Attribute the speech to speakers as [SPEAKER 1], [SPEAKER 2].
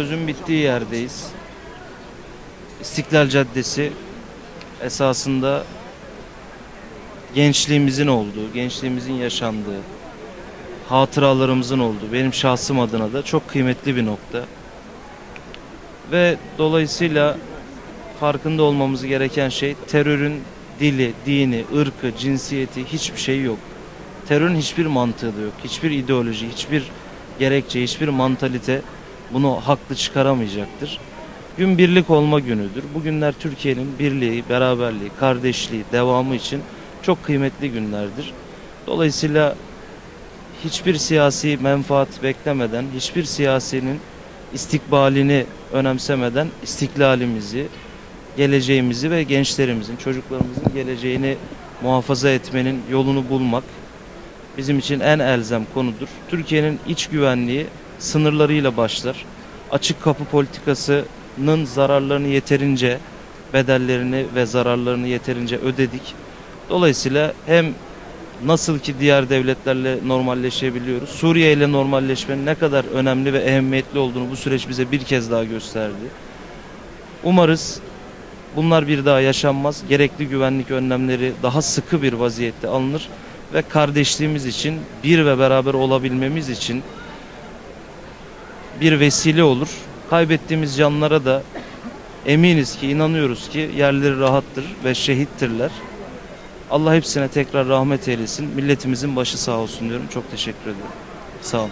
[SPEAKER 1] sözün bittiği yerdeyiz. İstiklal Caddesi esasında gençliğimizin olduğu, gençliğimizin yaşandığı, hatıralarımızın olduğu, benim şahsım adına da çok kıymetli bir nokta. Ve dolayısıyla farkında olmamız gereken şey terörün dili, dini, ırkı, cinsiyeti hiçbir şey yok. Terörün hiçbir mantığı da yok. Hiçbir ideoloji, hiçbir gerekçe, hiçbir mantalite bunu haklı çıkaramayacaktır. Gün birlik olma günüdür. Bugünler Türkiye'nin birliği, beraberliği, kardeşliği, devamı için çok kıymetli günlerdir. Dolayısıyla hiçbir siyasi menfaat beklemeden, hiçbir siyasinin istikbalini önemsemeden istiklalimizi, geleceğimizi ve gençlerimizin, çocuklarımızın geleceğini muhafaza etmenin yolunu bulmak bizim için en elzem konudur. Türkiye'nin iç güvenliği sınırlarıyla başlar. Açık kapı politikasının zararlarını yeterince bedellerini ve zararlarını yeterince ödedik. Dolayısıyla hem nasıl ki diğer devletlerle normalleşebiliyoruz. Suriye ile normalleşmenin ne kadar önemli ve ehemmiyetli olduğunu bu süreç bize bir kez daha gösterdi. Umarız bunlar bir daha yaşanmaz. Gerekli güvenlik önlemleri daha sıkı bir vaziyette alınır ve kardeşliğimiz için bir ve beraber olabilmemiz için bir vesile olur. Kaybettiğimiz canlara da eminiz ki, inanıyoruz ki yerleri rahattır ve şehittirler. Allah hepsine tekrar rahmet eylesin. Milletimizin başı sağ olsun diyorum. Çok teşekkür ederim. Sağ olun.